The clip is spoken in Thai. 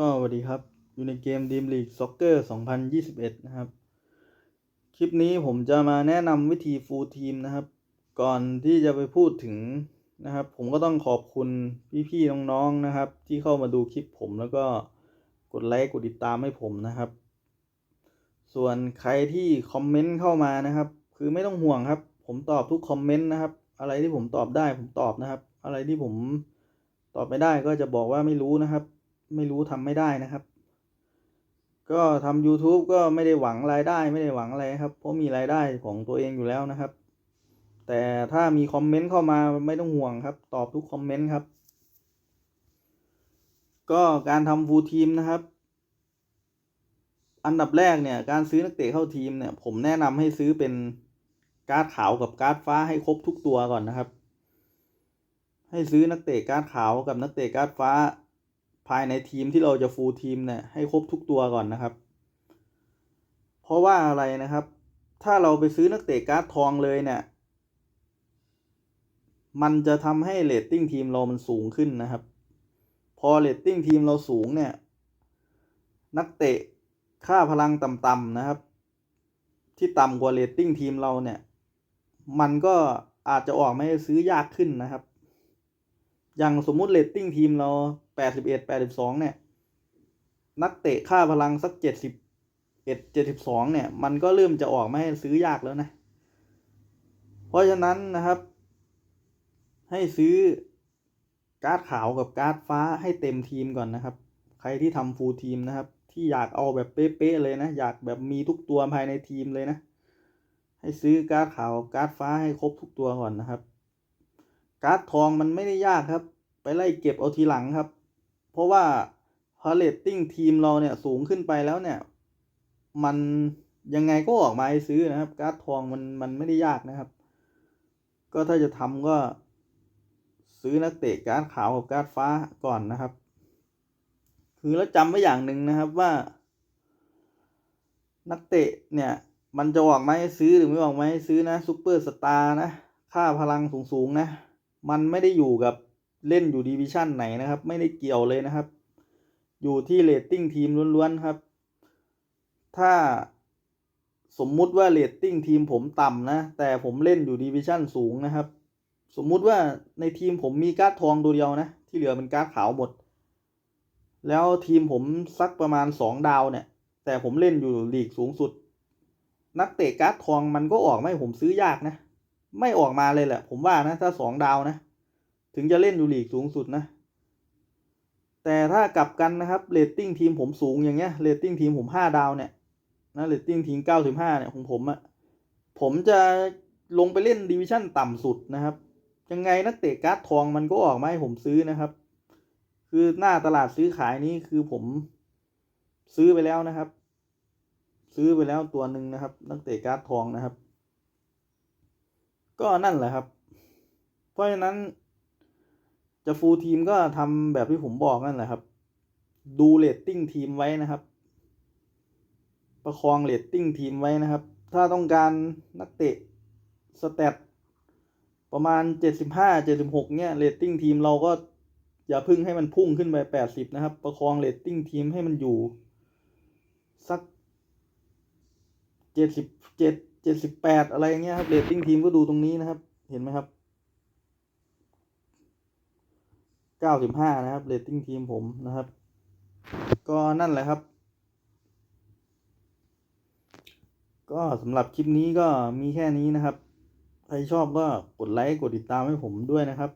ก็สวัสดีครับ อยู่ในเกม Dream League Soccer 2021 นะครับ คลิปนี้ผมจะมาแนะนำวิธีฟูลทีมนะครับ ก่อนที่จะไปพูดถึงนะครับ ผมก็ต้องขอบคุณพี่ๆน้องๆนะครับ ที่เข้ามาดูคลิปผมแล้วก็กดไลค์กดติดตามให้ผมนะครับ ส่วนใครที่คอมเมนต์เข้ามานะครับ คือไม่ต้องห่วงครับ ผมตอบทุกคอมเมนต์นะครับ อะไรที่ผมตอบได้ผมตอบนะครับ อะไรที่ผมตอบไม่ได้ก็จะบอกว่าไม่รู้นะครับ ไม่รู้ทำไม่ได้นะครับ ก็ทำ YouTube ก็ไม่ได้หวังรายได้ไม่ได้หวังอะไรครับ เพราะมีรายได้ของตัวเองอยู่แล้วนะครับ แต่ถ้ามีคอมเมนต์เข้ามาไม่ต้องห่วงครับ ตอบทุกคอมเมนต์ครับ ก็การทำฟูลทีมนะครับ อันดับแรกเนี่ยการซื้อนักเตะเข้าทีมเนี่ย ผมแนะนำให้ซื้อเป็นการ์ดขาวกับการ์ดฟ้าให้ครบทุกตัวก่อนนะครับ ให้ซื้อนักเตะการ์ดขาวกับนักเตะการ์ดฟ้า ภายในทีมที่เราจะฟูลทีมเนี่ยให้ครบทุกตัวก่อนนะครับ เพราะว่าอะไรนะครับ ถ้าเราไปซื้อนักเตะการ์ดทองเลยเนี่ย มันจะทำให้เรตติ้งทีมเรามันสูงขึ้นนะครับ พอเรตติ้งทีมเราสูงเนี่ย นักเตะค่าพลังต่ำๆนะครับ ที่ต่ำกว่าเรตติ้งทีมเราเนี่ย มันก็อาจจะออกไมาให้ซื้อยากขึ้นนะครับ อย่างสมมุติเรตติ้งทีมเราแปดสิบเอ็ดแปดสิบสองเนี่ย นักเตะค่าพลังสักเจ็ดสิบเอ็ดเจ็ดสิบสองเนี่ย มันก็เริ่มจะออกมาให้ซื้อยากแล้วนะ เพราะฉะนั้นนะครับ ให้ซื้อการ์ดขาวกับการ์ดฟ้าให้เต็มทีมก่อนนะครับ ใครที่ทำฟูลทีมนะครับ ที่อยากเอาแบบเป๊ะๆเลยนะ อยากแบบมีทุกตัวภายในทีมเลยนะ ให้ซื้อการ์ดขาวกับการ์ดฟ้าให้ครบทุกตัวก่อนนะครับ การ์ดทองมันไม่ได้ยากครับ ไปไล่เก็บเอาทีหลังครับ เพราะว่าพอเรตติ้งทีมเราเนี่ยสูงขึ้นไปแล้วเนี่ย มันยังไงก็ออกมาให้ซื้อนะครับ การ์ดทองมันมันไม่ได้ยากนะครับ ก็ถ้าจะทำก็ซื้อนักเตะการ์ดขาวกับการ์ดฟ้าก่อนนะครับ คือแล้วจำไว้อย่างหนึ่งนะครับว่า นักเตะเนี่ยมันจะออกมาให้ซื้อหรือไม่ออกมาให้ซื้อนะซูเปอร์สตาร์นะ ค่าพลังสูงๆนะ มันไม่ได้อยู่กับเล่นอยู่ดิวิชั่นไหนนะครับ ไม่ได้เกี่ยวเลยนะครับ อยู่ที่เรตติ้งทีมล้วนๆครับ ถ้าสมมุติว่าเรตติ้งทีมผมต่ำนะ แต่ผมเล่นอยู่ดิวิชั่นสูงนะครับ สมมุติว่าในทีมผมมีการ์ดทองตัวเดียวนะ ที่เหลือเป็นการ์ดขาวหมด แล้วทีมผมสักประมาณสองดาวเนี่ย แต่ผมเล่นอยู่ลีกสูงสุด นักเตะการ์ดทองมันก็ออกไม่ผมซื้อยากนะ ไม่ออกมาเลยแหละ ผมว่านะ ถ้าสองดาวนะ ถึงจะเล่นอยู่ลีกสูงสุดนะ แต่ถ้ากลับกันนะครับเรตติ้งทีมผมสูงอย่างเงี้ยเรตติ้งทีมผมห้าดาวเนี่ยนะเรตติ้งทีมเก้าสิบห้าเนี่ยของผมอะผมจะลงไปเล่นดิวิชั่นต่ำสุดนะครับ ยังไงนักเตะการ์ดทองมันก็ออกมาให้ผมซื้อนะครับ คือหน้าตลาดซื้อขายนี้คือผมซื้อไปแล้วนะครับ ซื้อไปแล้วตัวหนึ่งนะครับ นักเตะการ์ดทองนะครับ ก็นั่นแหละครับ เพราะฉะนั้น จะฟูลทีมก็ทำแบบที่ผมบอกนั่นแหละครับ ดูเรตติ้งทีมไว้นะครับ ประคองเรตติ้งทีมไว้นะครับ ถ้าต้องการนักเตะสเตตประมาณเจ็ดสิบห้าเจ็ดสิบหกเนี่ยเรตติ้งทีมเราก็อย่าพึ่งให้มันพุ่งขึ้นไปแปดสิบนะครับ ประคองเรตติ้งทีมให้มันอยู่ สักเจ็ดสิบ เจ็ดเจ็ดสิบแปดอะไรเงี้ยครับเรตติ้งทีมก็ดูตรงนี้นะครับ เห็นไหมครับเก้าสิบห้านะครับเรตติ้งทีมผมนะครับ ก็นั่นแหละครับ ก็สำหรับคลิปนี้ก็มีแค่นี้นะครับ ใครชอบก็กดไลค์กดติดตามให้ผมด้วยนะครับ